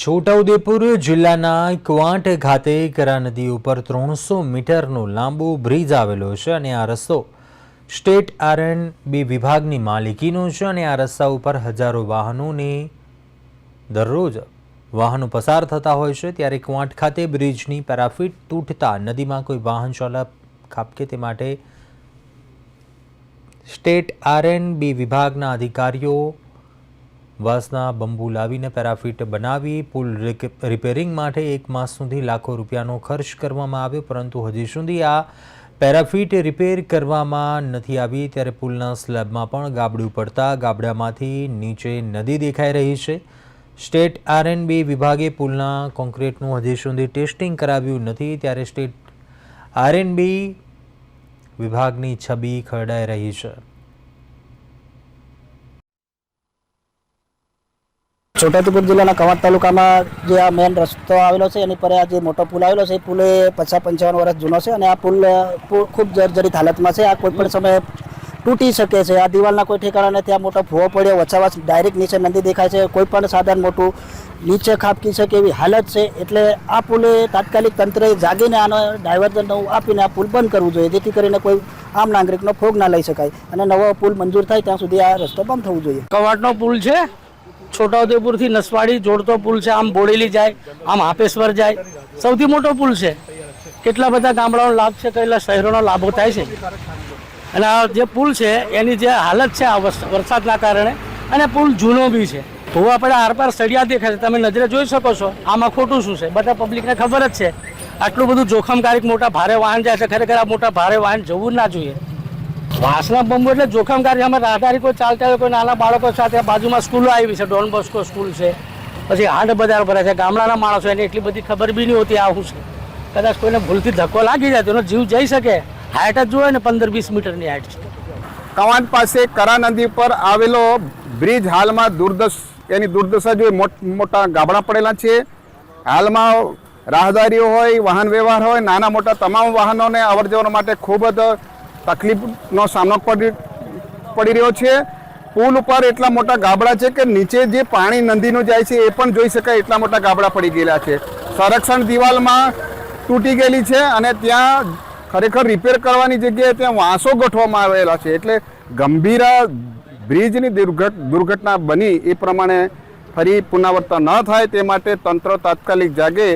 છોટાઉદેપુર જિલ્લાના ક્વાંટ ખાતે કરા નદી ઉપર ત્રણસો મીટરનો લાંબો બ્રિજ આવેલો છે અને આ રસ્તો સ્ટેટ આરએન બી વિભાગની માલિકીનો છે અને આ રસ્તા ઉપર હજારો વાહનોને દરરોજ વાહનો પસાર થતા હોય છે. ત્યારે ક્વાંટ ખાતે બ્રિજની પેરાફિટ તૂટતા નદીમાં કોઈ વાહન ચાલક ખાપકે તે માટે સ્ટેટ આરએન બી વિભાગના અધિકારીઓ વાંસના બંબુ લાવીને પેરાફિટ બનાવી, પુલ રિપેરિંગ માટે એક માસ સુધી લાખો રૂપિયાનો ખર્ચ કરવામાં આવ્યો, પરંતુ હજી સુધી આ પેરાફિટ રિપેર કરવામાં નથી આવી. ત્યારે પુલના સ્લેબમાં પણ ગાબડું પડતા ગાબડામાંથી નીચે નદી દેખાઈ રહી છે. સ્ટેટ આરએનબી વિભાગે પુલના કોન્ક્રીટનું હજી સુધી ટેસ્ટિંગ કરાવ્યું નથી. ત્યારે સ્ટેટ આરએનબી વિભાગની છબી ખરડાઈ રહી છે. છોટાઉદેપુર જિલ્લાના કવાંટ તાલુકામાં જે આ મેન રસ્તો આવેલો છે, એની પર આ જે મોટો પુલ આવેલો છે, એ પુલ પચાસ પંચાવન વર્ષ જૂનો છે અને આ પુલ ખૂબ જર્જરિત હાલતમાં છે. આ કોઈ પણ સમયે તૂટી શકે છે. આ દિવાલના કોઈ ઠેકાણા નથી આ મોટો ભૂવો પડ્યો વચ્ચાવચ ડાયરેક્ટ નીચે નદી દેખાય છે. કોઈ પણ સાધન મોટું નીચે ખાબકી શકે એવી હાલત છે. એટલે આ પુલે તાત્કાલિક તંત્રએ જાગીને આનો ડાયવર્ઝન આપીને આ પુલ બંધ કરવું જોઈએ, જેથી કરીને કોઈ આમ નાગરિકનો ભોગ ના લઈ શકાય અને નવો પુલ મંજૂર થાય, ત્યાં સુધી આ રસ્તો બંધ થવું જોઈએ. કવાટનો પુલ છે? છોટાઉદેપુરથી નસવાડી જોડતો પુલ છે, આમ બોડેલી જાય, આમ હાપેશ્વર જાય. સૌથી મોટો પુલ છે. કેટલા બધા ગામડાઓનો લાભ છે કેટલા શહેરોનો લાભો થાય છે. અને આ જે પુલ છે, એની જે હાલત છે આ વરસ- વરસાદના કારણે, અને પુલ જૂનો બી છે. તો આપણે આરપાર સળિયા દેખાય છે. તમે નજરે જોઈ શકો છો, આમાં ખોટું શું છે? બધા પબ્લિકને ખબર જ છે. આટલું બધું જોખમકારક મોટા ભારે વાહન જાય છે. ખરેખર આ મોટા ભારે વાહન જવું ના જોઈએ. વાસના બંબો એટલે જોખમકારી અમે રાહદારી કોઈ ચાલતા હોય, કોઈ નાના બાળકો સાથે બાજુમાં સ્કૂલો આવી છે, ડોન બોસ્કો સ્કૂલ છે. પછી હાટ બજાર ભરે છે, ગામડાના માણસો એને એટલી બધી ખબર બી નહીં હોતી આ શું છે. કદાચ કોઈને ભૂલથી ધક્કો લાગી જાય તો જીવ જઈ શકે. હાઇટ જ જોવે ને પંદર વીસ મીટરની હાઇટ છે. કવાંટ પાસે કરા નદી પર આવેલો બ્રિજ હાલમાં દુર્દશ, એની દુર્દશા જોઈ મોટા ગાબડા પડેલા છે. હાલમાં રાહદારીઓ હોય, વાહન વ્યવહાર હોય, નાના મોટા તમામ વાહનોને અવર જવર માટે ખૂબ જ તકલીફનો સામનો પડી પડી રહ્યો છે. પુલ ઉપર એટલા મોટા ગાબડા છે કે નીચે જે પાણી નદીનું જાય છે એ પણ જોઈ શકાય એટલા મોટા ગાબડા પડી ગયેલા છે. સંરક્ષણ દિવાલમાં તૂટી ગયેલી છે અને ત્યાં ખરેખર રિપેર કરવાની જગ્યાએ ત્યાં વાંસો ગોઠવામાં આવેલા છે. એટલે ગંભીર બ્રિજની દુર્ઘટ, દુર્ઘટના બની એ પ્રમાણે ફરી પુનરાવર્તન ન થાય તે માટે તંત્ર તાત્કાલિક જાગે.